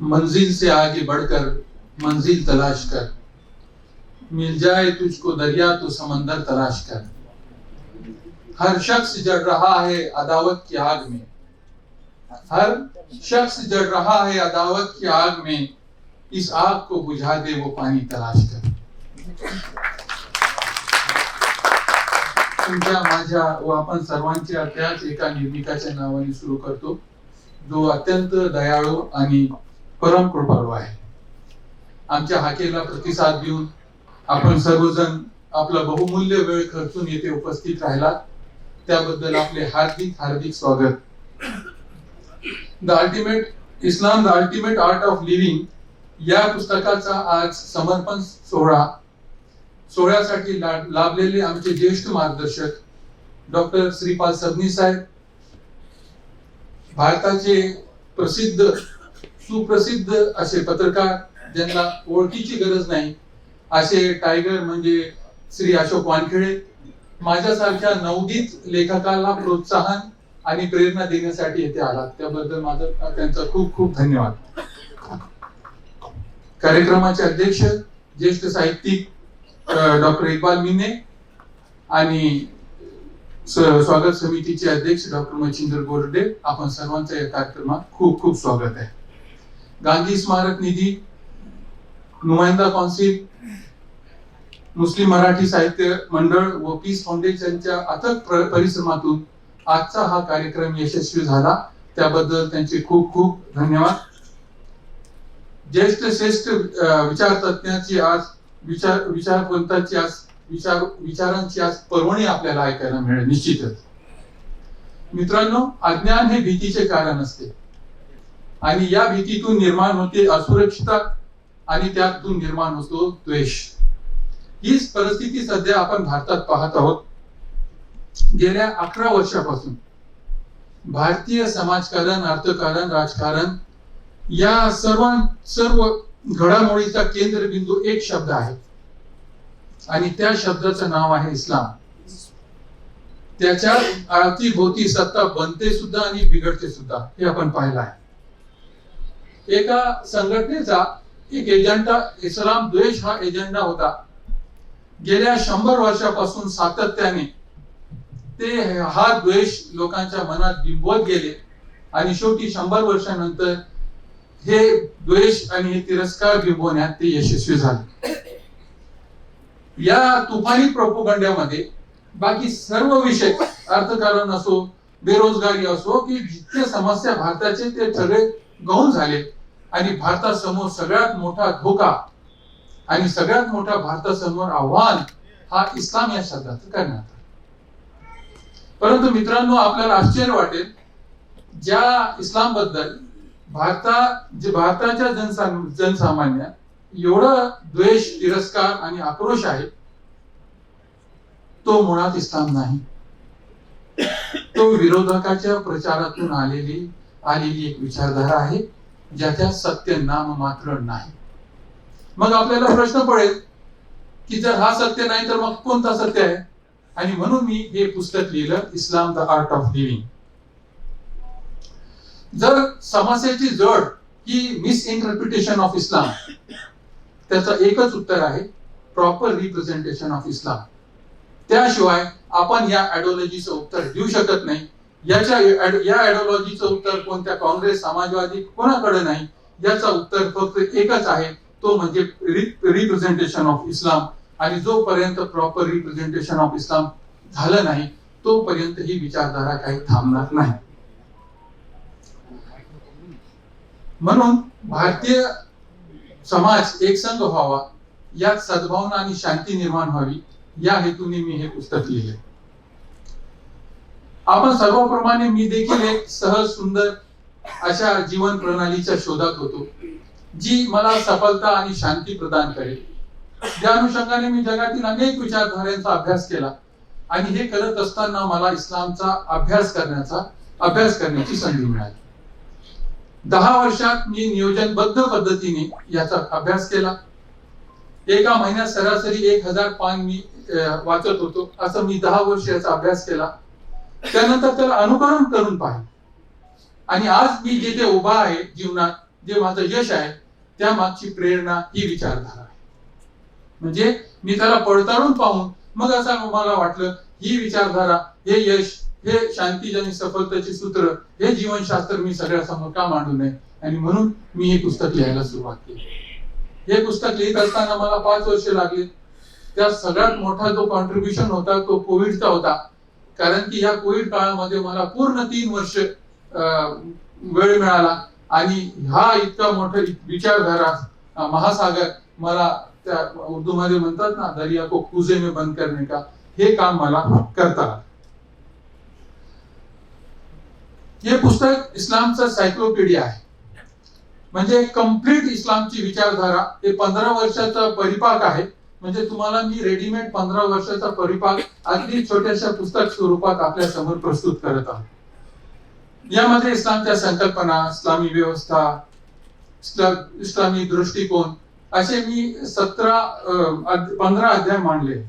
मंजिल से आगे बढ़कर, मंजिल तलाश कर। मिल जाए तुझको दरिया तो समंदर तलाश कर। हर शख्स जड़ रहा है अदावत की आग में। हर शख्स जड़ रहा है अदावत की आग में। इस आग को बुझा दे वो पानी तलाश कर। तुमच्या माझ्या व आपण सर्वांच्या त्याच एका निर्मिकाच्या नावाने सुरू करतो। जो अत्यंत दयाळू आणि परम कृपाळू आहे. आमच्या हाकेला प्रतिसाद देऊन आपण सर्वजण आपला बहुमूल्य वेळ खर्चून येथे उपस्थित राहिला. त्याबद्दल आपले हार्दिक हार्दिक स्वागत. The ultimate Islam the ultimate art of living या पुस्तकाचा आज समर्पण सोहळा. सोहळ्यासाठी लाभलेले आमचे ज्येष्ठ मार्गदर्शक डॉक्टर श्रीपाल सबनी साहेब भारताचे प्रसिद्ध सुप्रसिद्ध असे पत्रकार ज्यांना ओळखीची गरज नाही असे टायगर म्हणजे श्री अशोक वानखेडे माझ्यासारख्या नवदीत लेखकाला प्रोत्साहन आणि प्रेरणा देण्यासाठी येथे आलात. त्याबद्दल माझं त्यांचा खूप खूप धन्यवाद. कार्यक्रमाचे अध्यक्ष ज्येष्ठ साहित्यिक डॉक्टर इक्बाल मिने आणि स्वागत समितीचे अध्यक्ष डॉक्टर मच्छिंद्र गोरडे आपण सर्वांचं या कार्यक्रमात खूप खूप स्वागत आहे. गांधी स्मारक निधी नुमाइंदा कौन्सिल मुस्लिम मराठी साहित्य मंडळ व पीस फाउंडेशनच्या अथक परिश्रमातून आजचा हा कार्यक्रम यशस्वी झाला. त्याबद्दल त्यांचे खूप खूप धन्यवाद. ज्येष्ठ श्रेष्ठ विचार विचारतज्ञाची आज विचार विचारवंताची आज विचार विचारांची आज पर्वणी आपल्याला ऐकायला मिळेल निश्चितच. मित्रांनो अज्ञान हे भीतीचे कारण असते. आणि या भीतीतून निर्माण होते असुरक्षितता आणि त्यातून निर्माण होतो द्वेष. हीच परिस्थिती सध्या आपण भारतात पाहत आहोत. गेल्या अकरा वर्षापासून भारतीय समाजकारण अर्थकारण राजकारण या सर्व सर्व घडामोडीचा केंद्रबिंदू एक शब्द आहे. आणि त्या शब्दाचं नाव आहे इस्लाम. त्याच्या अवतीभोवती सत्ता बनते सुद्धा आणि बिघडते सुद्धा हे आपण पाहिलं आहे. एका संघटनेचा एक एजेंडा इस्लाम द्वेष हा एजेंडा होता. गेल्या शंभर वर्षापासून सातत्याने ते हा द्वेष लोकांच्या मनात बिंबवत गेले. आणि शेवटी शंभर वर्षानंतर हे द्वेष आणि हे तिरस्कार बिंबवण्यात ते यशस्वी झाले. या तुफानी प्रोपोगंड्यामध्ये बाकी सर्व विषय अर्थकारण असो बेरोजगारी असो की जितके समस्या भारताचे ते सगळे गहून झाले. आणि भारतासमोर सगळ्यात मोठा धोका आणि सगळ्यात मोठा भारतासमोर आव्हान हा इस्लाम या शब्दात करण्यात परंतु मित्रांनो आपल्याला आश्चर्य वाटेल ज्या इस्लामबद्दल भारता जे भारताच्या जनसा जनसामान्य एवढं द्वेष तिरस्कार आणि आक्रोश आहे तो मुळात इस्लाम नाही. तो विरोधकाच्या प्रचारातून आलेली आलेली एक विचारधारा आहे ज्याच्या सत्य नाम मात्र नाही. मग आपल्याला प्रश्न पडेल की जर हा सत्य नाही तर मग कोणता सत्य आहे? आणि म्हणून मी हे पुस्तक लिहिलं Islam the art of living. जर समस्येची जड ही मिसइंटरप्रिटेशन ऑफ इस्लाम त्याचं एकच उत्तर आहे प्रॉपर रिप्रेझेंटेशन ऑफ इस्लाम त्याशिवाय आपण या आयडिओलॉजीचं उत्तर देऊ शकत नाही. याच्या या आयडिओलॉजीचं उत्तर कोणत्या काँग्रेस समाजवादी कोणाकडे नाही याचं उत्तर फक्त एकच आहे तो म्हणजे रिप्रेझेंटेशन ऑफ इस्लाम आणि जोपर्यंत प्रॉपर रिप्रेझेंटेशन ऑफ इस्लाम झालं नाही तोपर्यंत ही विचारधारा काही थांबणार नाही. म्हणून भारतीय समाज एकसंघ व्हावा यात सद्भावना आणि शांती निर्माण व्हावी या हेतूने मी हे पुस्तक लिहिले. आपण सर्वप्रमाणे मी देखील एक सहज सुंदर अशा जीवन प्रणालीच्या शोधात होतो जी मला सफलता आणि शांती प्रदान करेल. त्या अनुषंगाने मी जगातील अनेक विचारधारांचा अभ्यास केला आणि हे करत असताना मला इस्लामचा अभ्यास करण्याचा अभ्यास करण्याची संधी मिळाली. दहा वर्षात मी नियोजनबद्ध पद्धतीने याचा अभ्यास केला. एका महिन्यात सरासरी एक हजार पान मी वाचत होतो. असं मी दहा वर्ष याचा अभ्यास केला. त्यानंतर त्याला अनुकरण करून पाहिलं. आणि आज मी जिथे उभा आहे जीवनात जे माझं यश आहे त्या मागची प्रेरणा ही विचारधारा आहे. म्हणजे मी त्याला पडताळून पाहून मग असं मला वाटलं ही विचारधारा हे यश हे शांती आणि सफलतेचे सूत्र हे जीवनशास्त्र मी सगळ्यासमोर का मांडू नये? आणि म्हणून मी हे पुस्तक लिहायला सुरुवात केली. हे पुस्तक लिहित असताना मला पाच वर्ष लागली. त्या सगळ्यात मोठा जो कॉन्ट्रीब्युशन होता तो कोविडचा होता. कारण की या कोविड काळामध्ये मला पूर्ण तीन वर्ष वेळ मिळाला. आणि हा इतका मोठा विचारधारा महासागर मला त्या उर्दू मध्ये म्हणतात ना दर्या को कुजे में बंद करणे का हे काम मला करता आलं. हे पुस्तक इस्लामचं सायक्लोपीडिया आहे. म्हणजे कंप्लीट इस्लामची विचारधारा हे पंधरा वर्षाचा परिपाक आहे. म्हणजे तुम्हाला मी रेडीमेड पंधरा वर्षाचा परिपाक अगदी छोट्याशा पुस्तक स्वरूपात आपल्यासमोर प्रस्तुत करत आहोत. यामध्ये इस्लामच्या संकल्पना इस्लामी व्यवस्था इस्लामी दृष्टिकोन असे मी सतरा पंधरा अध्याय मांडले.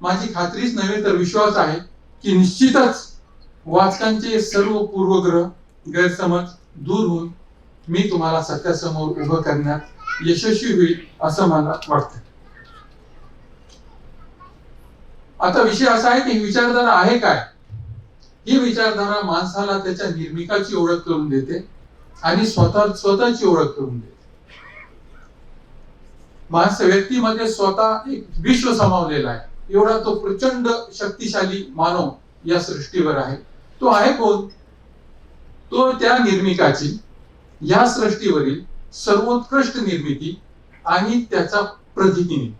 माझी खात्रीच नव्हे तर विश्वास आहे की निश्चितच वाचकांचे सर्व पूर्वग्रह गैरसमज दूर होऊन मी तुम्हाला सत्यासमोर उभं करण्यात यशस्वी होईल असं मला वाटतं. आता विषय असा आहे की विचारधारा आहे काय? ही विचारधारा माणसाला त्याच्या निर्मिकाची ओळख करून देते आणि स्वतः स्वतःची ओळख करून देते. माणस व्यक्तीमध्ये स्वतः एक विश्व समावलेला आहे. एवढा तो प्रचंड शक्तिशाली मानव या सृष्टीवर आहे. तो आहे कोण? तो त्या निर्मिकाची या सृष्टीवरील सर्वोत्कृष्ट निर्मिती आणि त्याचा प्रतिनिधी.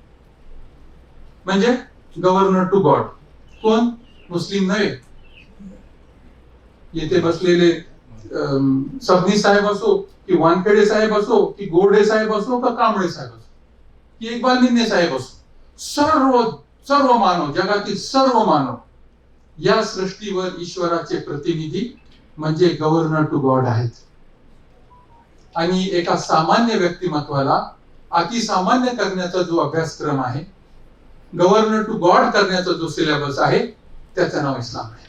म्हणजे गव्हर्नर टू गॉड कोण? मुस्लिम नव्हे. येथे बसलेले सबनी साहेब असो की वानखेडे साहेब असो की गोडे साहेब असो का कांबळे साहेब असो. की इक्बाल निन्ने साहेब असो. सर्व सर्व मानव जगातील सर्व मानव या सृष्टीवर ईश्वराचे प्रतिनिधी म्हणजे गव्हर्नर टू गॉड आहेत. आणि एका सामान्य व्यक्तिमत्वाला अतिसामान्य करण्याचा जो अभ्यासक्रम आहे गव्हर्नर टू गॉड करण्याचा जो सिलेबस आहे त्याचं नाव इस्लाम आहे.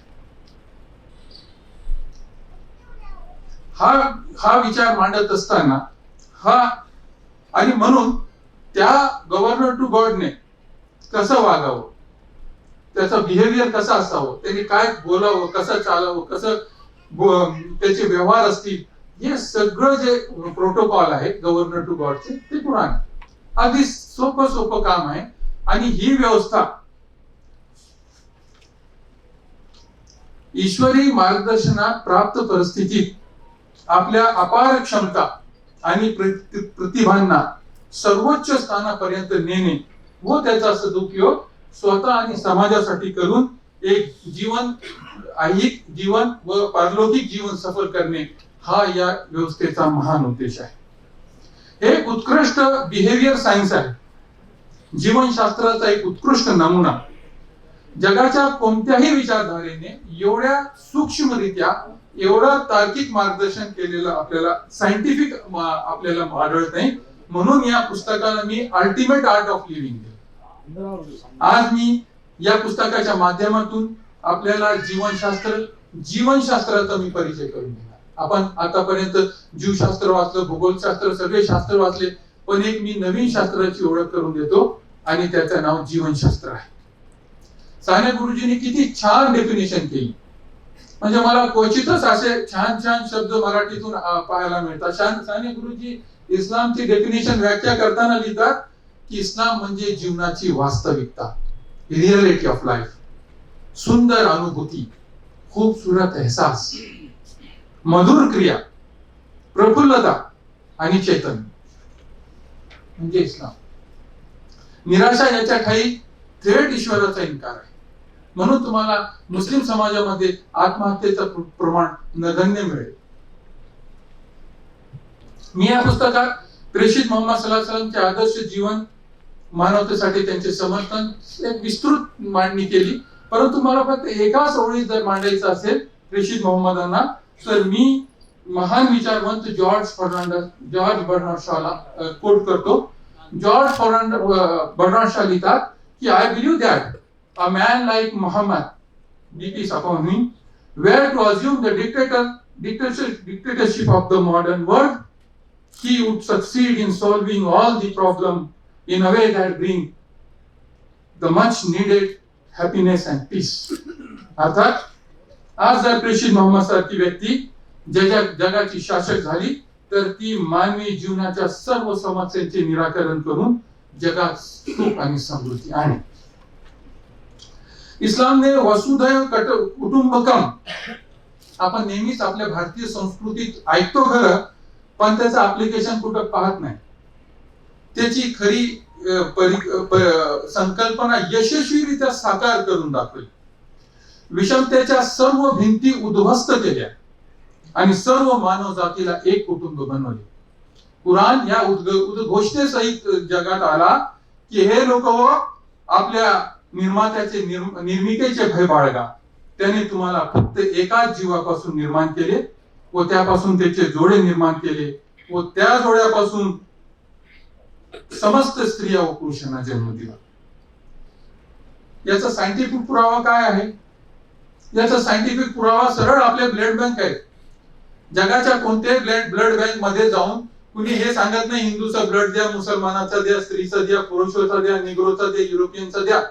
हा हा विचार मांडत असताना हा आणि म्हणून त्या गव्हर्नर टू गॉडने कसं वागावं? त्याचं बिहेवियर कसं असावं? त्यांनी काय बोलावं? कसं चालावं? कसं त्याचे व्यवहार असतील? हे सगळं जे प्रोटोकॉल आहे गव्हर्नर टू गॉडचे ते कुराण आहे. अगदी सोपं सोपं काम आहे. आणि ही व्यवस्था ईश्वरी मार्गदर्शनात प्राप्त परिस्थितीत आपल्या अपार क्षमता आणि प्रतिभांना सर्वोच्च स्थानापर्यंत नेणे व त्याचा सदुपयोग स्वतः आणि समाजासाठी करून एक जीवन ऐहिक जीवन व पारलौकिक जीवन सफल करणे हा या व्यवस्थेचा महान उद्देश आहे. हे उत्कृष्ट बिहेवियर सायन्स आहे. जीवनशास्त्राचा एक उत्कृष्ट नमुना. जगाच्या कोणत्याही विचारधारेने एवढ्या सूक्ष्मरित्या एवढा तार्किक मार्गदर्शन केलेलं आपल्याला सायंटिफिक आपल्याला आढळत नाही म्हणून या पुस्तकाला मी अल्टिमेट आर्ट ऑफ लिव्हिंग आज मी या पुस्तकाच्या माध्यमातून आपल्याला जीवनशास्त्र जीवनशास्त्राचा मी परिचय करून दिला आपण आतापर्यंत जीवशास्त्र वाचलं भूगोलशास्त्र सगळे शास्त्र वाचले पण एक मी नवीन शास्त्राची ओळख करून देतो आणि त्याचं नाव जीवनशास्त्र आहे. साने गुरुजींनी किती छान डेफिनेशन केली. म्हणजे मला क्वचितच असे छान छान शब्द मराठीतून पाहायला मिळतात. साने गुरुजी इस्लामची डेफिनेशन व्याख्या करताना लिहितात की इस्लाम म्हणजे जीवनाची वास्तविकता रिअलिटी ऑफ लाईफ सुंदर अनुभूती खूबसूरत एहसास मधुर क्रिया प्रफुल्लता आणि चैतन्य. म्हणजे इस्लाम. निराशा याच्या ठाई थेट ईश्वराचा इन्कार आहे. म्हणून तुम्हाला मुस्लिम समाजामध्ये आत्महत्येचं प्रमाण नगण्य मिळेल. मी या पुस्तकात प्रेषित मोहम्मद सल्लल्लाहु सलमचे आदर्श जीवन मानवतेसाठी त्यांचे समर्थन एक विस्तृत मांडणी केली. परंतु मला फक्त एकाच ओळीत जर मांडायचं असेल प्रेषित मोहम्मदांना तर मी महान विचारवंत जॉर्ज फर्नांडस जॉर्ज बर्नार्ड शॉला कोट करतो. जॉर्ज फर्नांड बर्नार्ड शॉ लिहितात की I believe that a man like Mohammed be upon me were to assume the dictator dictator dictatorship, dictatorship of the modern world, he in solving all the problem in a way that bring the much needed happiness and peace. अर्थात आज जर प्रेषित मोहम्मद सारखी व्यक्ती जगा जगाची शासक झाली तर ती मानवी जीवनाच्या सर्व समस्यांचे निराकरण करून जगात सुख आणि समृद्धी आणेल इस्लामने वसुधैव कट कुटुंबकम आपण नेहमीच आपल्या भारतीय संस्कृतीत ऐकतो खरं पण त्याचं अप्लिकेशन कुठं पाहत नाही त्याची खरी संकल्पना यशस्वीरित्या साकार करून दाखवली. विषमतेच्या सर्व भिंती उद्ध्वस्त केल्या आणि सर्व मानव जातीला एक कुटुंब बनवले. कुराण या उद्घोषणेसहित जगात आला की हे लोक हो, आपल्या निर्मात्याचे निर्मितीचे निर्मिकेचे भय बाळगा. त्याने तुम्हाला फक्त एकाच जीवापासून निर्माण केले व त्यापासून त्याचे जोडे निर्माण केले व त्या जोड्यापासून समस्त स्त्रिया व पुरुषांना जन्म दिला. याचा सायंटिफिक पुरावा काय आहे? याचा सायंटिफिक पुरावा सरळ आपले ब्लड बँक आहे जगाच्या कोणत्याही ब्लड ब्लड बँकमध्ये जाऊन कुणी हे सांगत नाही हिंदूचा ब्लड द्या मुसलमानाचा द्या स्त्रीचा द्या पुरुषाचा द्या निग्रोचा द्या युरोपियनचा द्या.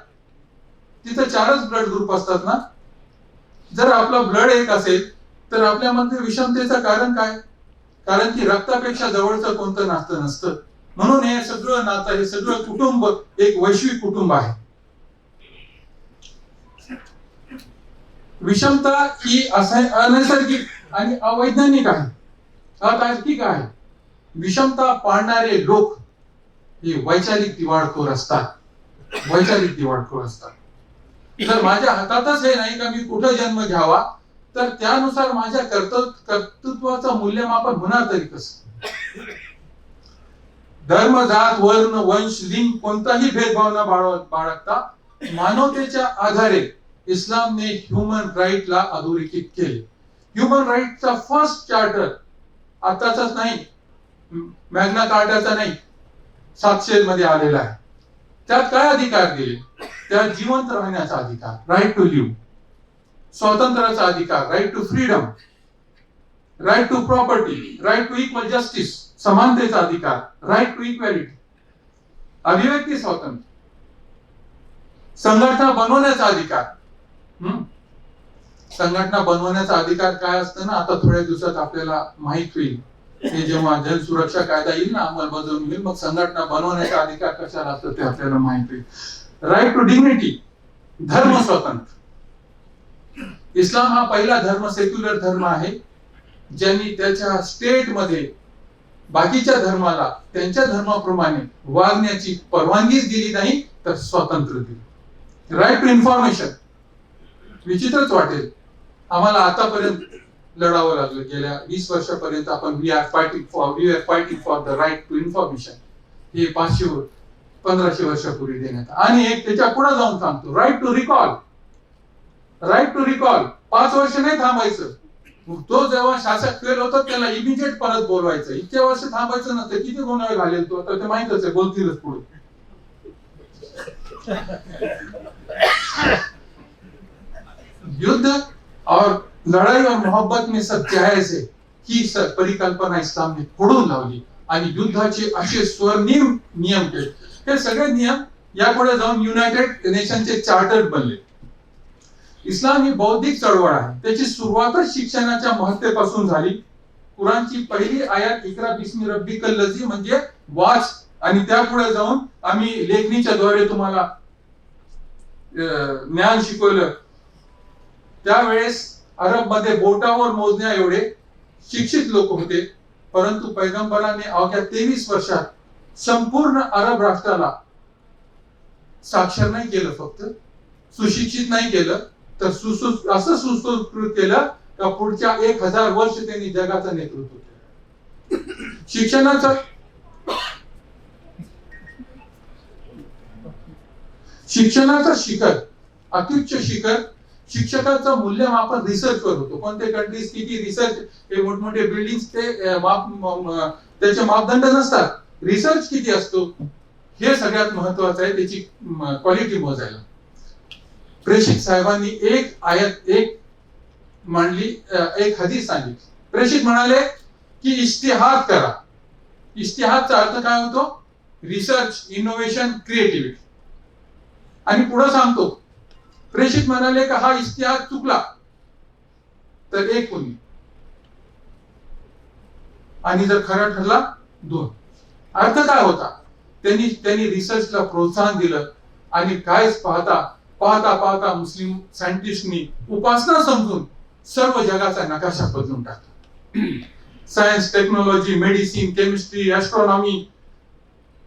तिथे चारच ब्लड ग्रुप असतात ना? जर आपला ब्लड एक असेल तर आपल्यामध्ये विषमतेचं कारण काय? कारण की रक्तापेक्षा जवळचं कोणतं नातं नसतं. म्हणून हे सगळं नातं हे सगळं कुटुंब एक वैश्विक कुटुंब आहे. विषमता ही असं अनैसर्गिक आणि अवैज्ञानिक आहे. अतार्किक आहे. विषमता पाळणारे लोक हे वैचारिक दिवाळखोर असतात. वैचारिक दिवाळखोर असतात. जर माझ्या हातातच हे नाही का मी कुठं जन्म घ्यावा तर त्यानुसार माझ्या कर्तृत्वाचं मूल्यमापन होणार तरी कसं? धर्म जात वर्ण वंश लिंग कोणताही भेदभाव न बाळगता मानवतेच्या आधारे इस्लामने ह्युमन राईटला अधोरेखित केले. ह्युमन राईटचा फर्स्ट चार्टर आताचाच नाही मॅग्ना कार्टाचा नाही सातशे मध्ये आलेला आहे. त्यात काय अधिकार दिले? त्यात जिवंत राहण्याचा अधिकार राईट टू लिव्ह स्वातंत्र्याचा अधिकार right to freedom right to property right to equal justice समानतेचा अधिकार राईट टू इक्वॅलिटी अभिव्यक्ती स्वातंत्र्य संघटना बनवण्याचा अधिकार. हम्म? संघटना बनवण्याचा अधिकार काय असतं ना? आता थोड्या दिवसात आपल्याला माहीत होईल. हे जेव्हा जनसुरक्षा कायदा येईल ना अंमलबजावणी होईल मग संघटना बनवण्याचा अधिकार कशाला असतो ते आपल्याला माहीत होईल. राईट टू डिग्निटी धर्म स्वतंत्र इस्लाम हा पहिला धर्म सेक्युलर धर्म आहे ज्यांनी त्याच्या स्टेटमध्ये बाकीच्या धर्माला त्यांच्या धर्माप्रमाणे वागण्याची परवानगीच दिली नाही तर स्वातंत्र्य दिली. राईट टू इन्फॉर्मेशन विचित्रच वाटेल. आम्हाला आतापर्यंत लढावं लागलं. गेल्या वीस वर्षापर्यंत आपण we are fighting for we are fighting for the right to information हे पाचशे पंधराशे वर्षापूर्वी देण्यात आणि एक त्याच्या पुढे जाऊन सांगतो right to recall right to recall पाच वर्ष नाही थांबायचं. मग तो जेव्हा शासक फेल होता त्याला इमिजिएट परत बोलवायचं. इतक्या वर्ष थांबायचं नसतं किती गोंधळ घालेल तो? तर ते माहितच आहे बोलतीलच पुढे. युद्ध और लढाई और मोहब्बत में सब जायज ही. परिकल्पना इस्लामने फोडून लावली. आणि युद्धाचे असे स्वर्णिम नियम केले. हे सगळे नियम यापुढे जाऊन युनायटेड नेशनचे चार्टर बनले. इस्लाम ही बौद्धिक चळवळ आहे. त्याची सुरुवातच शिक्षणाच्या महत्तेपासून झाली. कुराणची पहिली आयात इकरा बिस्मी रब्बी कल्लजी म्हणजे वाच. आणि त्यापुढे जाऊन आम्ही लेखणीच्या द्वारे तुम्हाला ज्ञान शिकवलं. त्यावेळेस अरबमध्ये बोटावर मोजण्या एवढे शिक्षित लोक होते. परंतु पैगंबराने अवघ्या तेवीस वर्षात संपूर्ण अरब राष्ट्राला साक्षर नाही केलं फक्त सुशिक्षित नाही केलं तर सुसु असं सुसंस्कृत केलं का पुढच्या एक हजार वर्ष त्यांनी जगाचं नेतृत्व केलं? शिक्षणाचं? शिक्षणाचं शिखर अत्युच्च शिखर शिक्षकाचं मूल्यमापन रिसर्च वर होतो. कोणते कंट्रीज किती रिसर्च हे मोठमोठे बिल्डिंग ते माप त्याचे मापदंड नसतात. रिसर्च किती असतो? हे सगळ्यात महत्वाचं आहे. त्याची क्वालिटी मोजायला. प्रेषित साहेबांनी एक आयत एक मांडली एक हदीस सांगितली. प्रेषित म्हणाले की इश्तिहाद करा. इश्तिहादचा अर्थ काय होतो? रिसर्च इनोव्हेशन क्रिएटिव्हिटी आणि पुढे सांगतो. प्रेषित म्हणाले का हा इश्तिहाद चुकला? तर एक कोणी आणि जर खरा ठरला दोन. अर्थ काय होता? त्यांनी त्यांनी रिसर्चला प्रोत्साहन दिलं. आणि कायच पाहता पाहता पाहता मुस्लिम सायंटिस्टनी उपासना समजून सर्व जगाचा नकाशा बदलून टाकला. Science technology medicine chemistry astronomy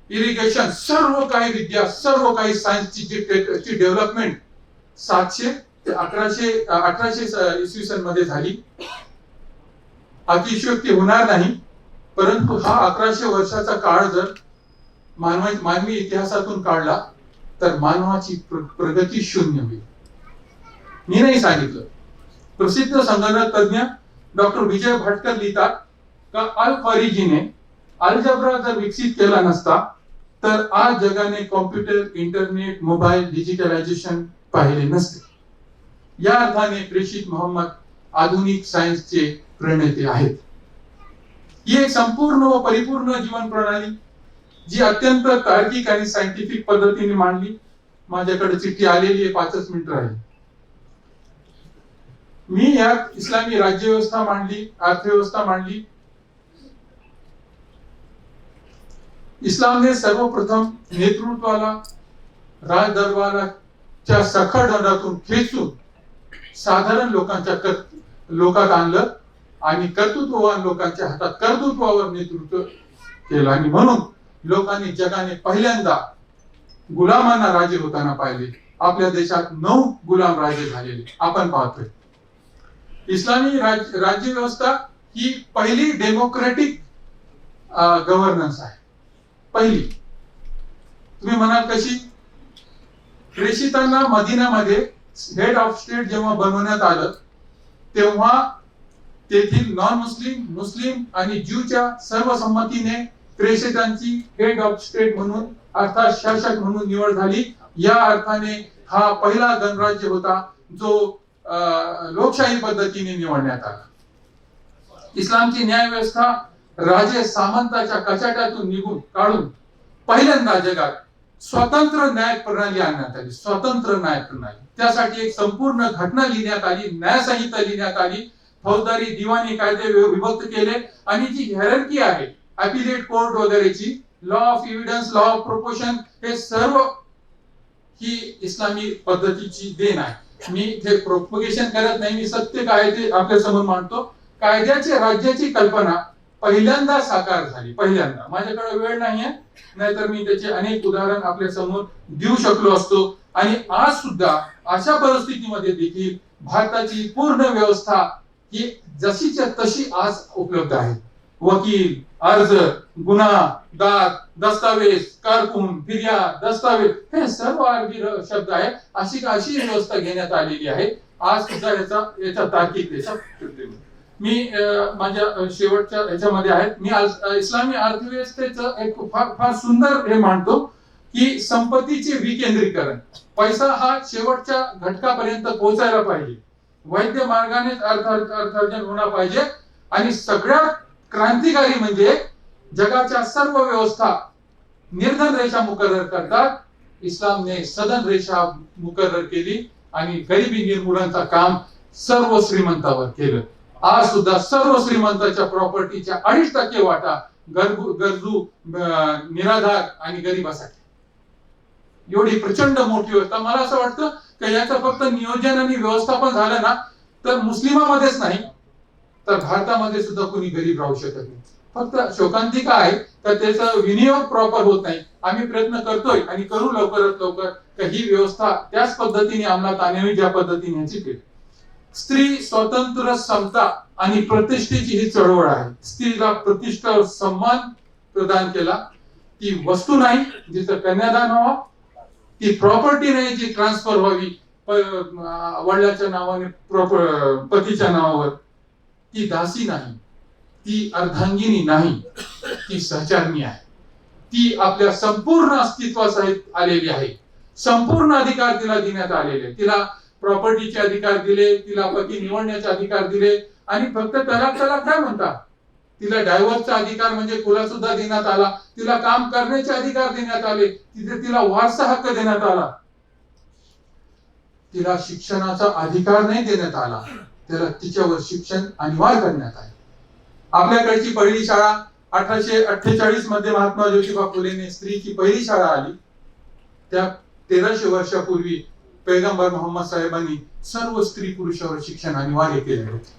irrigation सर्व काही विद्या सर्व काही सायन्सची जी डेव्हलपमेंट सातशे ते अकराशे अठराशे इसवी सनमध्ये झाली. अतिशयोक्ती होणार नाही परंतु हा अकराशे वर्षाचा काळ जर मानवी मानवी इतिहासातून काढला तर मानवाची प्र- प्रगती शून्य होईल. मी नाही सांगितलं. प्रसिद्ध संगणक तज्ञ डॉक्टर विजय भटकर लिहितात का अल खॉरिजीने अल्जब्रा जर विकसित केला नसता तर आज जगाने कॉम्प्युटर इंटरनेट मोबाईल डिजिटलायझेशन पाहिले नसते. या अर्थाने प्रेषित मोहम्मद आधुनिक सायन्सचे प्रणेते आहेत. ही एक संपूर्ण व परिपूर्ण जीवन प्रणाली जी अत्यंत तार्किक आणि सायंटिफिक पद्धतीने मांडली. माझ्याकडे चिठ्ठी आलेली आहे पाचच मिनिट आहे मी यात इस्लामी राज्यव्यवस्था मांडली अर्थव्यवस्था मांडली. इस्लामने सर्वप्रथम नेतृत्वाला राजदरबाराच्या सखळ दंडातून खेचून साधारण लोकांच्या लोकात आणलं आणि कर्तृत्ववान लोकांच्या हातात कर्तृत्वावर नेतृत्व केलं. आणि म्हणून लोकांनी जगाने पहिल्यांदा गुलामांना राजे होताना पाहिले. आपल्या देशात नऊ गुलाम राजे झालेले. आपण पाहतोय. इस्लामी राज- राज्यव्यवस्था ही पहिली डेमोक्रेटिक गव्हर्नन्स आहे. पहिली. तुम्ही म्हणाल कशी? प्रेषितांना मदिनामध्ये हेड ऑफ स्टेट जेव्हा बनवण्यात आलं तेव्हा तेथील नॉन मुस्लिम मुस्लिम आणि ज्यूच्या सर्व संमतीने प्रेषितांची हेड ऑफ स्टेट म्हणून अर्थात शासक म्हणून निवड झाली. या अर्थाने हा पहिला गणराज्य होता जो अं, लोकशाही पद्धतीने निवडण्यात आला. इस्लामची न्याय व्यवस्था राजे सामंताच्या कचाट्यातून निघून काढून पहिल्यांदा जगात स्वतंत्र न्याय प्रणाली आणण्यात आली. स्वतंत्र न्याय प्रणाली. त्यासाठी एक संपूर्ण घटना लिहिण्यात आली न्यायसंहिता लिहिण्यात आली. फौजदारी दिवाणी कायदे विभक्त केले. आणि जी हेरकी आहे अपिलेट कोर्ट वगैरेची law of evidence law of proportion हे सर्व ही इस्लामी पद्धतीची देण आहे. मी ते प्रोपोगेशन करत नाही मी सत्य काय ते आपल्यासमोर मांडतो. कायद्याची राज्याची कल्पना पहिल्यांदा साकार झाली पहिल्यांदा. माझ्याकडे वेळ नाहीये नाहीतर मी त्याचे अनेक उदाहरण आपल्यासमोर देऊ शकलो असतो. आणि आज सुद्धा अशा परिस्थितीमध्ये देखील भारताची पूर्ण व्यवस्था ही जशीच्या तशी आज उपलब्ध आहे. वकील अर्ज गुन्हा दाद दस्तावेज कारकून फिर्याद दस्तावेज हे सर्व अरबी शब्द आहे अशी अशी व्यवस्था घेण्यात आलेली आहे. आज सुद्धा याचा याचा तार्किकतेचा मी माझ्या शेवटच्या ह्याच्यामध्ये आहे मी आज- इस्लामी अर्थव्यवस्थेचं एक फार फार सुंदर हे मांडतो की संपत्तीचे विकेंद्रीकरण. पैसा हा शेवटच्या घटकापर्यंत पोहोचायला पाहिजे. वैद्य मार्गानेच अर्थ अर्थार्जन होणार पाहिजे. आणि सगळ्यात क्रांतिकारी म्हणजे जगाच्या सर्व व्यवस्था निर्धन रेषा मुकर्र करतात. इस्लामने सदन रेषा मुकर्र केली आणि गरिबी निर्मूलनचा काम सर्व श्रीमंतावर केलं. आज सुद्धा सर्व श्रीमंताच्या प्रॉपर्टीच्या अडीच टक्के वाटा गरजू निराधार आणि गरिबासाठी. एवढी प्रचंड मोठी व्यवस्था. मला असं वाटतं की याचं फक्त नियोजन आणि व्यवस्थापन झालं ना तर मुस्लिमामध्येच नाही तर भारतामध्ये सुद्धा कोणी गरीब राहू शकत नाही. फक्त शोकांतिका आहे? तर त्याचा विनियोग प्रॉपर होत नाही. आम्ही प्रयत्न करतोय आणि करू लवकरात लवकर ही व्यवस्था त्याच पद्धतीने अंमलात आणावी ज्या पद्धतीने याची केली. स्त्री स्वतंत्र समता आणि प्रतिष्ठेची ही चळवळ आहे. स्त्रीला प्रतिष्ठा सन्मान प्रदान केला. ती वस्तू नाही जिचं कन्यादान व्हावं. ती प्रॉपर्टी नाही जी ट्रान्सफर व्हावी. वडिलाच्या नावाने प्रॉपर पतीच्या नावावर. ती दासी नाही ती अर्धांगिनी नाही ती सहचारणी आहे. ती आपल्या संपूर्ण अस्तित्वासहित आलेली आहे. संपूर्ण अधिकार तिला देण्यात आलेले. तिला प्रॉपर्टीचे अधिकार दिले तिला पती निवडण्याचे अधिकार दिले आणि फक्त तलाक तलाक काय म्हणता? तिला डायव्हर्सचा अधिकार म्हणजे कुला सुद्धा देण्यात आला. तिला काम करण्याचे अधिकार देण्यात आले. तिथे तिला वारसा हक्क देण्यात आला. तिला शिक्षणाचा अधिकार नाही देण्यात आला. त्याला तिच्यावर शिक्षण अनिवार्य करण्यात आले. आपल्याकडची पहिली शाळा अठराशे अठ्ठेचाळीसमध्ये महात्मा ज्योतिबा फुलेने स्त्रीची पहिली शाळा आली. त्या तेराशे वर्षापूर्वी पैगंबर मोहम्मद साहेबांनी सर्व स्त्री पुरुषावर शिक्षण अनिवार्य केले होते.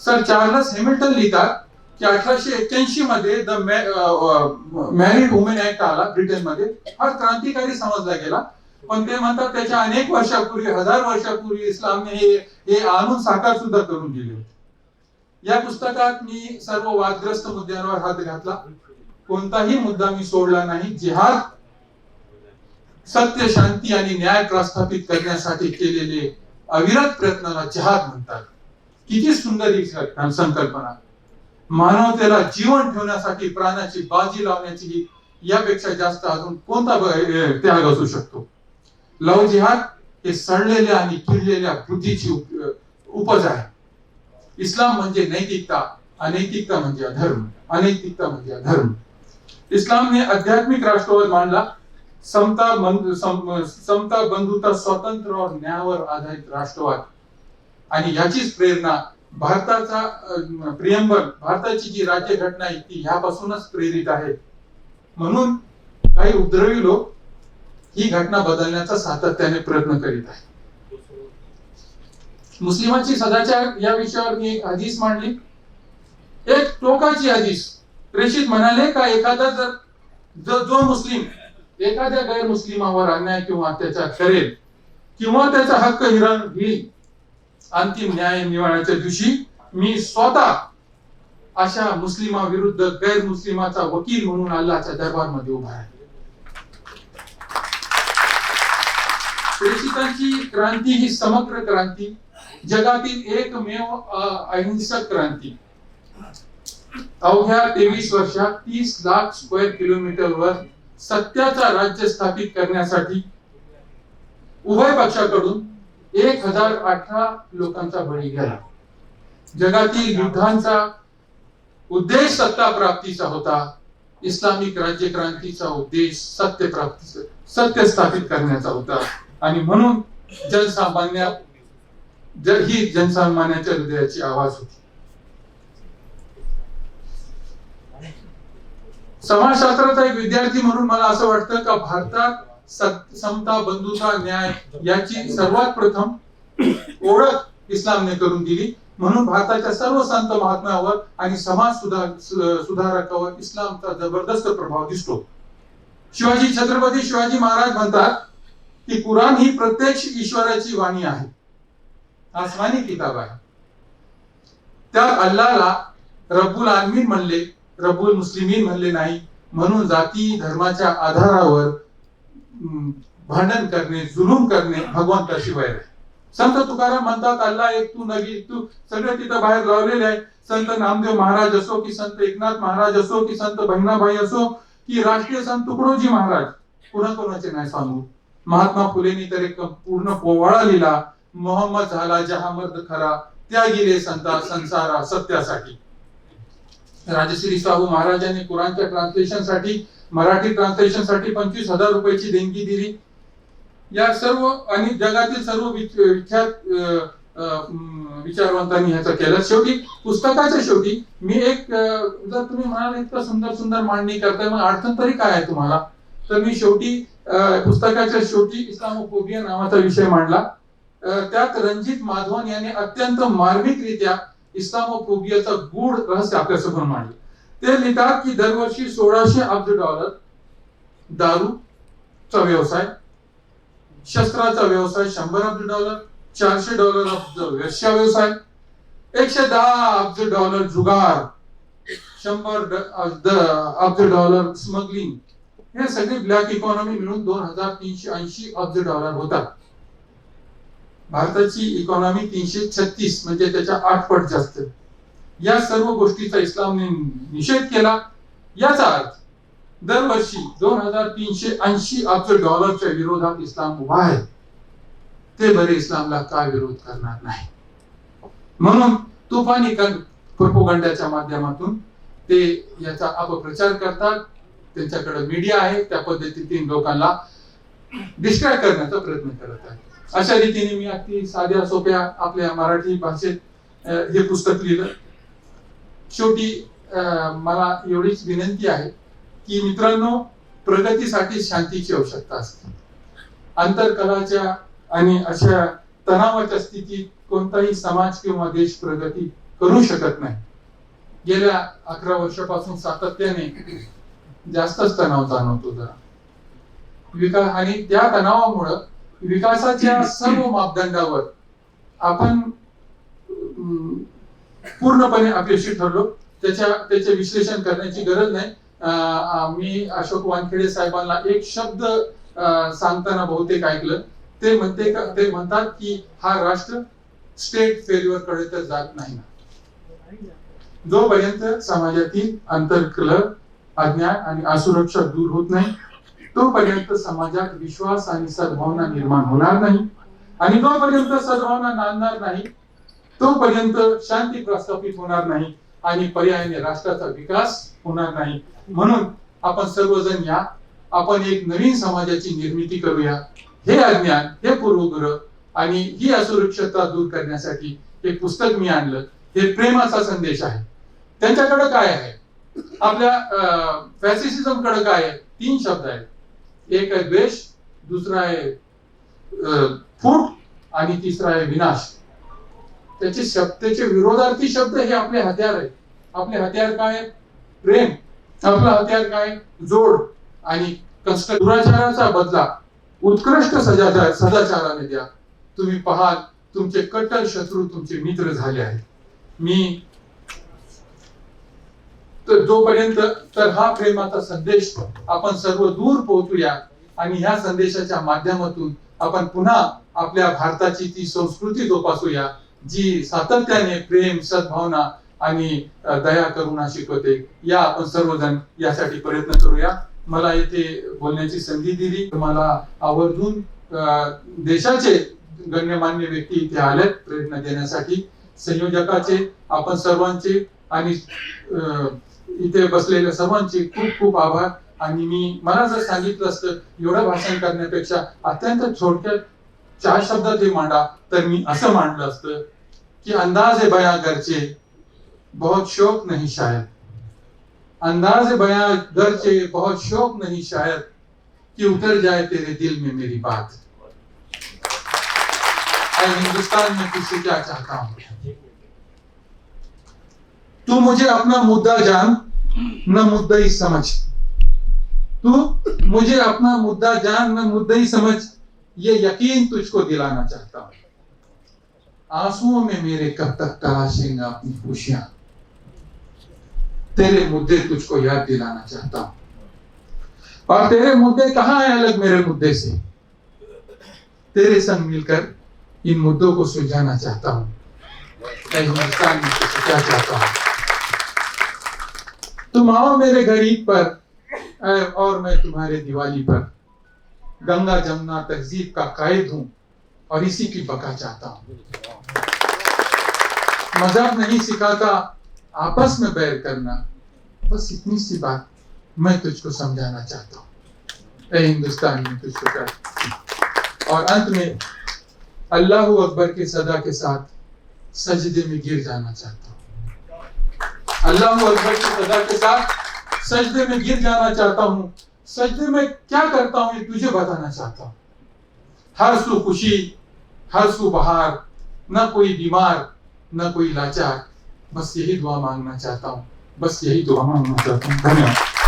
सर चार्लस हॅमिल्टन लिहितात की अठराशे एक्क्याऐंशी मध्ये द मॅरिड वुमेन ऍक्ट आला ब्रिटनमध्ये. हा क्रांतिकारी समजला गेला. पण ते म्हणतात त्याच्या अनेक वर्षापूर्वी हजार वर्षापूर्वी इस्लामने हे हे आणून साकार सुद्धा करून दिले होते. या पुस्तकात मी सर्व वादग्रस्त मुद्द्यांवर हात घातला. कोणताही मुद्दा मी सोडला नाही. जिहाद सत्य शांती आणि न्याय प्रस्थापित करण्यासाठी केलेले अविरत प्रयत्नाला जहाद म्हणतात. किती सुंदर ही संकल्पना. मानवतेला जीवन ठेवण्यासाठी प्राण्याची बाजी लावण्याची यापेक्षा जास्त अजून कोणता त्याग असू शकतो? लव जिहाद हे सडलेल्या आणि किरलेल्या कृतीची उपज आहे. इस्लाम म्हणजे नैतिकता अनैतिकता म्हणजे अधर्म अनैतिकता म्हणजे अधर्म. इस्लामने आध्यात्मिक राष्ट्रवाद मांडला समता सम- समता बंधुता स्वतंत्र और न्यायावर आधारित राष्ट्रवाद. आणि याचीच प्रेरणा भारताचा प्रियंबल भारताची जी राज्यघटना आहे ती ह्यापासूनच प्रेरित आहे. म्हणून काही उद्रवी लोक ही घटना बदलण्याचा सातत्याने प्रयत्न करीत आहे. मुस्लिमांची सदाचार या विषयावर मी एक हदीस मांडली. एक टोकाची हदीस. प्रेषित म्हणाले का एखादा जर जो जो मुस्लिम एखाद्या गैर मुस्लिमावर अन्याय किंवा अत्याचार करेल किंवा त्याचा हक्क हिरण घेईल अंतिम न्याय निवाळ्याच्या दिवशी मी स्वतः अशा मुस्लिमाविरुद्ध गैरमुस्लिमाचा गैर मुस्लिमाचा वकील म्हणून अल्लाच्या दरबारमध्ये उभा आहे प्रेषितांची क्रांती ही समग्र क्रांती. जगातील एकमेव अहिंसक क्रांती. अवघ्या तेवीस वर्षात तीस लाख स्क्वेअर किलोमीटरवर सत्याचा राज्य स्थापित करण्यासाठी उभय पक्षाकडून एक हजार अठरा लोकांचा बळी गेला. जगातील युद्धांचा उद्देश सत्ता प्राप्तीचा होता. इस्लामिक राज्य क्रांतीचा उद्देश सत्य प्राप्तीचा सत्य स्थापित करण्याचा होता. आणि म्हणून जनसामान्य जर ही जनसामान्याच्या हृदयाची आवाज होती. समाजशास्त्राचा एक विद्यार्थी म्हणून मला असं वाटतं का भारतात समता बंधुता न्याय याची सर्वात प्रथम ओळख इस्लामने करून दिली. म्हणून भारताच्या सर्व संत महात्म्यावर आणि समाज सुधार सुधारकावर इस्लामचा जबरदस्त प्रभाव दिसतो. शिवाजी छत्रपती शिवाजी महाराज म्हणतात की कुराण ही प्रत्यक्ष ईश्वराची वाणी आहे. आसमानी किताब आहे. त्यात अल्लाला रब्बुल आलमीन म्हणले रब्बुल मुस्लिमीन म्हणले नाही म्हणून जाती धर्माच्या आधारावर भांडण करणे जुलूम करणे भगवंताशिवाय आहे संत तुकाराम म्हणतात अल्ला एक तू नवी तू सगळे तिथं बाहेर लावलेले आहे. संत नामदेव महाराज असो की संत एकनाथ महाराज असो की संत बहिणाबाई असो की राष्ट्रीय संत तुकडोजी महाराज कुणा कोणाचे नाही सांगू. महात्मा फुलेंनी तर एक पूर्ण पोवाळा लिहिला मोहम्मद झाला जहामर्द खरा त्या गेले संता संसारा सत्यासाठी. राजश्री साहू महाराजांनी कुराणच्या ट्रान्सलेशनसाठी मराठी ट्रान्सलेशनसाठी पंचवीस हजार रुपयाची देणगी दिली. या सर्व आणि जगातील सर्व विख्यात विचारवंतांनी ह्याचं केलं. शेवटी पुस्तकाच्या शेवटी मी एक जर तुम्ही म्हणाल इतकं सुंदर सुंदर मांडणी करताय मग अडचण तरी काय आहे तुम्हाला? तर मी शेवटी पुस्तकाच्या शेवटी इस्लामोफोबिया नावाचा विषय मांडला. त्यात रणजित माधवन यांनी अत्यंत मार्मिकरित्या इस्लामोफोबियाचा गूढ रहस्य आपल्यासमोर मांडले. ते लिहितात की दरवर्षी सोळाशे अब्ज डॉलर दारूचा व्यवसाय शस्त्राचा व्यवसाय शंभर अब्ज डॉलर चारशे डॉलर अब्ज वेश्या व्यवसाय एकशे दहा अब्ज डॉलर जुगार शंभर अब्ज डॉलर स्मगलिंग हे सगळे ब्लॅक इकॉनॉमी मिळून दोन हजार तीनशे ऐंशी अब्ज डॉलर होतात. भारताची इकॉनॉमी तीनशे छत्तीस म्हणजे त्याच्या आठ पट जास्त. या सर्व गोष्टीचा इस्लामने निषेध केला. याचा अर्थ दरवर्षी दोन हजार तीनशे ऐंशी अब्ज डॉलरच्या विरोधात इस्लाम उभा आहे. ते बरे इस्लामला का विरोध करणार नाही? म्हणून तुफानी प्रोपोगंडाच्या माध्यमातून ते याचा अपप्रचार करतात. त्यांच्याकडे मीडिया आहे त्या पद्धतीने लोकांना डिस्ट्रॅक्ट करण्याचा प्रयत्न करत आहे अशा रीतीने मी अगदी साध्या सोप्या आपल्या मराठी भाषेत हे पुस्तक लिहिलं. शेवटी मला एवढीच विनंती आहे की मित्रांनो प्रगतीसाठी शांतीची आवश्यकता असते. आंतरकलाच्या आणि अशा तणावाच्या स्थितीत कोणताही समाज किंवा देश प्रगती करू शकत नाही. गेल्या अकरा वर्षापासून सातत्याने जास्तच तणाव जाणवतो जरा. विकास आणि त्या तणावामुळं विकासाच्या सर्व मापदंडावर आपण पूर्णपणे अपयशी ठरलो. त्याच्या त्याचे विश्लेषण करण्याची गरज नाही. मी अशोक वानखेडे साहेबांना एक शब्द सांगताना बहुतेक ऐकलं. ते म्हणते का ते म्हणतात की हा राष्ट्र स्टेट फेल्युअरकडे तर जात नाही. जोपर्यंत समाजातील अंतर्कल अज्ञान आणि असुरक्षा दूर होत नाही. तोपर्यंत समाजात विश्वास आणि सद्भावना निर्माण होणार नाही. आणि जोपर्यंत सद्भावना नांदणार नाही तोपर्यंत शांती प्रस्थापित होणार नाही आणि पर्यायाने राष्ट्राचा विकास होणार नाही. म्हणून आपण सर्वजण या आपण एक नवीन समाजाची निर्मिती करूया. हे अज्ञान हे पूर्वग्रह आणि ही असुरक्षता दूर करण्यासाठी हे पुस्तक मी आणलं. हे प्रेमाचा संदेश आहे. त्यांच्याकडे काय आहे? आपल्या फॅसिसिझमकडे काय आहे? तीन शब्द आहेत. एक आहे द्वेष दुसरा आहे फूट आणि तिसरा आहे विनाश. त्याचे शब्दचे विरोधार्थी शब्द हे आपले हत्यार आहेत. आपले हत्यार काय प्रेम. आपलं हत्यार काय? जोड आणि कष्ट दुराचाराचा बदला. उत्कृष्ट सजाचार सदाचाराने द्या. तुम्ही पाहाल तुमचे कट्टर शत्रू तुमचे मित्र झाले आहेत. मी तर जोपर्यंत तर हा प्रेमाचा संदेश आपण सर्व दूर पोहोचूया आणि ह्या संदेशाच्या माध्यमातून आपण पुन्हा आपल्या भारताची ती संस्कृती जोपासूया जी सातत्याने प्रेम सद्भावना आणि दया करुणा शिकवते. या आपण सर्वजण यासाठी प्रयत्न करूया. मला येथे बोलण्याची संधी दिली. मला आवर्जून देशाचे गण्यमान्य व्यक्ती इथे आलेत प्रयत्न देण्यासाठी. संयोजकाचे आपण सर्वांचे आणि इथे बसलेल्या सर्वांचे खूप खूप आभार. आणि मी मला जर सांगितलं असतं एवढं भाषण करण्यापेक्षा अत्यंत थोडक्यात चार शब्दात हे मांडा तर मी असं मांडलं असतं की अंदाज है बया गरचे बहुत शौक नहीं शायद. अंदाज बया गरचे बहुत शौक नहीं शायद कि उतर जाए तेरे दिल में मेरी बात. हिंदुस्तान में किसी क्या चाहता हूं? तू मुझे अपना मुद्दा जान न मुद्दा ही समझ। तू मुझे अपना मुद्दा जान न मुद्दा ही समझ, ये यकीन तुझको दिलाना चाहता हूँ। आंसुओं में मेरे कब तक तलाशेंगा अपनी खुशियाँ? तेरे मुद्दे तुझको याद दिलाना चाहता हूँ। और तेरे मुद्दे कहाँ है अलग मेरे मुद्दे से? तेरे संग मिलकर इन मुद्दों को सुलझाना चाहता हूँ। मैं हिंदुस्तान में क्या चाहता हूँ? तुम आओ मेरे गरीब पर और मैं तुम्हारे दिवाली पर। गंगा जमुना तहजीब का कायद हूँ और इसी की बका चाहता हूँ। मज़ाक नहीं सिखाता, आपस में बैर करना। बस इतनी सी बात मैं तुझको समझाना चाहता हूँ। हिंदुस्तान, में तुझको क्या और अंत में अल्लाह अकबर के सदा के साथ सजदे में गिर जाना चाहता हूँ। अल्लाह के साथ सजदे में गिर जाना चाहता हूँ। सजदे में क्या करता हूँ ये तुझे बताना चाहता हूँ। हर सु खुशी, हर सु बहार, न कोई बीमार, न कोई लाचार। बस यही दुआ मांगना चाहता हूँ। बस यही दुआ मांगना चाहता हूँ। धन्यवाद।